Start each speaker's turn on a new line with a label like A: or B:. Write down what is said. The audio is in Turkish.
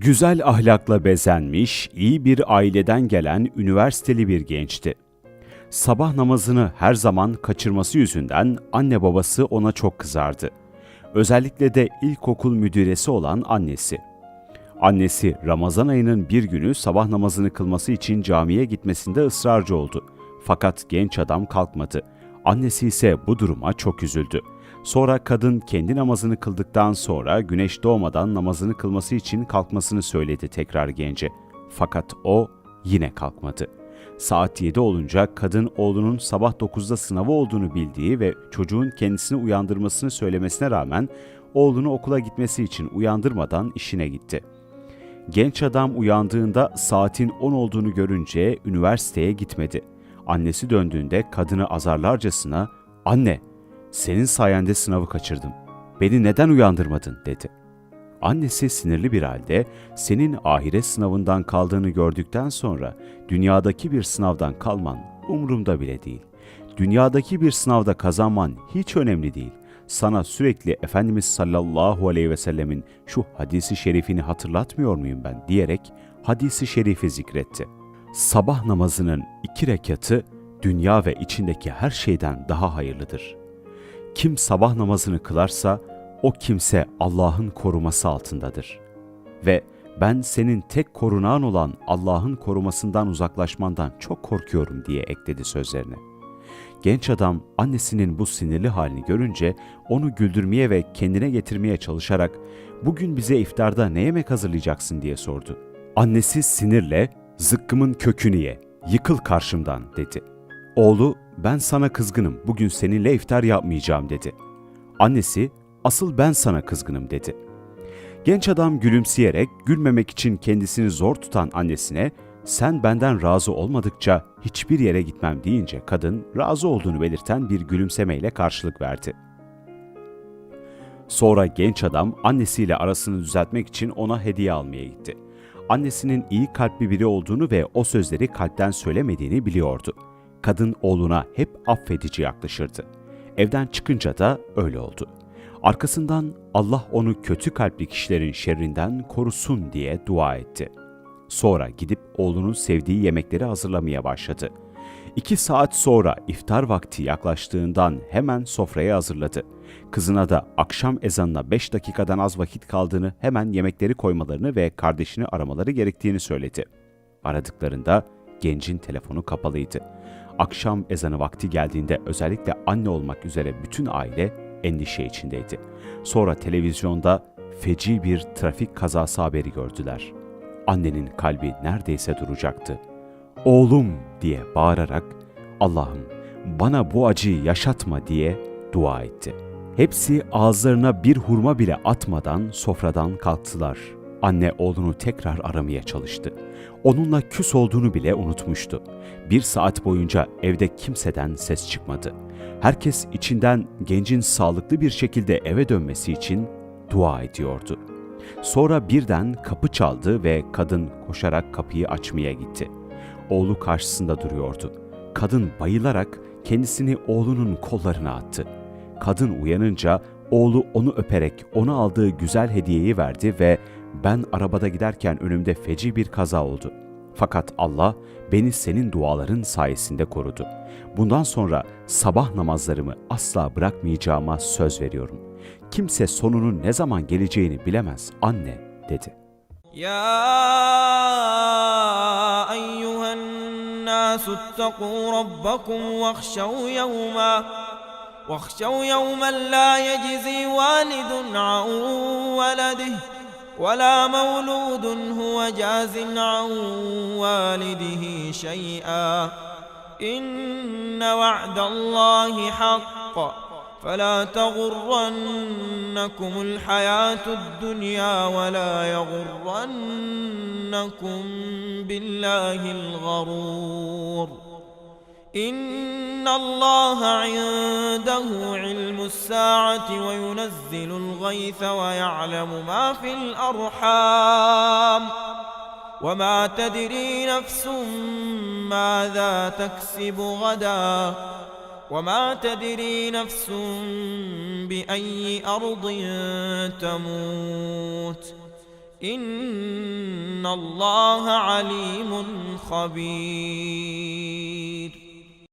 A: Güzel ahlakla bezenmiş, iyi bir aileden gelen üniversiteli bir gençti. Sabah namazını her zaman kaçırması yüzünden anne babası ona çok kızardı. Özellikle de ilkokul müdüresi olan annesi. Annesi Ramazan ayının bir günü sabah namazını kılması için camiye gitmesinde ısrarcı oldu. Fakat genç adam kalkmadı. Annesi ise bu duruma çok üzüldü. Sonra kadın kendi namazını kıldıktan sonra güneş doğmadan namazını kılması için kalkmasını söyledi tekrar gence. Fakat o yine kalkmadı. Saat 7 olunca kadın oğlunun sabah 9'da sınavı olduğunu bildiği ve çocuğun kendisini uyandırmasını söylemesine rağmen oğlunu okula gitmesi için uyandırmadan işine gitti. Genç adam uyandığında saatin 10 olduğunu görünce üniversiteye gitmedi. Annesi döndüğünde kadını azarlarcasına "Anne, senin sayende sınavı kaçırdım. Beni neden uyandırmadın?" dedi. Annesi sinirli bir halde senin ahiret sınavından kaldığını gördükten sonra dünyadaki bir sınavdan kalman umurumda bile değil. Dünyadaki bir sınavda kazanman hiç önemli değil. Sana sürekli Efendimiz sallallahu aleyhi ve sellemin şu hadisi şerifini hatırlatmıyor muyum ben diyerek hadisi şerifi zikretti. Sabah namazının iki rekatı dünya ve içindeki her şeyden daha hayırlıdır. Kim sabah namazını kılarsa o kimse Allah'ın koruması altındadır. Ve ben senin tek korunağın olan Allah'ın korumasından uzaklaşmandan çok korkuyorum diye ekledi sözlerine. Genç adam annesinin bu sinirli halini görünce onu güldürmeye ve kendine getirmeye çalışarak bugün bize iftarda ne yemek hazırlayacaksın diye sordu. Annesi sinirle zıkkımın kökünü ye, yıkıl karşımdan dedi. Oğlu ben sana kızgınım bugün seninle iftar yapmayacağım dedi. Annesi asıl ben sana kızgınım dedi. Genç adam gülümseyerek gülmemek için kendisini zor tutan annesine sen benden razı olmadıkça hiçbir yere gitmem deyince kadın razı olduğunu belirten bir gülümsemeyle karşılık verdi. Sonra genç adam annesiyle arasını düzeltmek için ona hediye almaya gitti. Annesinin iyi kalpli biri olduğunu ve o sözleri kalpten söylemediğini biliyordu. Kadın oğluna hep affedici yaklaşırdı. Evden çıkınca da öyle oldu. Arkasından Allah onu kötü kalpli kişilerin şerrinden korusun diye dua etti. Sonra gidip oğlunun sevdiği yemekleri hazırlamaya başladı. İki saat sonra iftar vakti yaklaştığından hemen sofraya hazırladı. Kızına da akşam ezanına beş dakikadan az vakit kaldığını hemen yemekleri koymalarını ve kardeşini aramaları gerektiğini söyledi. Aradıklarında gencin telefonu kapalıydı. Akşam ezanı vakti geldiğinde özellikle anne olmak üzere bütün aile endişe içindeydi. Sonra televizyonda feci bir trafik kazası haberi gördüler. Annenin kalbi neredeyse duracaktı. Oğlum diye bağırarak Allah'ım bana bu acıyı yaşatma diye dua etti. Hepsi ağızlarına bir hurma bile atmadan sofradan kalktılar. Anne oğlunu tekrar aramaya çalıştı. Onunla küs olduğunu bile unutmuştu. Bir saat boyunca evde kimseden ses çıkmadı. Herkes içinden gencin sağlıklı bir şekilde eve dönmesi için dua ediyordu. Sonra birden kapı çaldı ve kadın koşarak kapıyı açmaya gitti. Oğlu karşısında duruyordu. Kadın bayılarak kendisini oğlunun kollarına attı. Kadın uyanınca oğlu onu öperek ona aldığı güzel hediyeyi verdi ve ben arabada giderken önümde feci bir kaza oldu. Fakat Allah beni senin duaların sayesinde korudu. Bundan sonra sabah namazlarımı asla bırakmayacağıma söz veriyorum. Kimse sonunun ne zaman geleceğini bilemez anne dedi.
B: يا أيها الناس اتقوا ربكم واخشوا يوما واخشوا يوما لا يجزي والد عن ولده ولا مولود هو جاز عن والده شيئا. إن وعد الله حق. فلا تغرنكم الحياة الدنيا ولا يغرنكم بالله الغرور. إن الله عنده علم الساعة وينزل الغيث ويعلم ما في الأرحام وما تدري نفس ماذا تكسب غدا وما تدري نفس بأي أرض تموت إن الله عليم خبير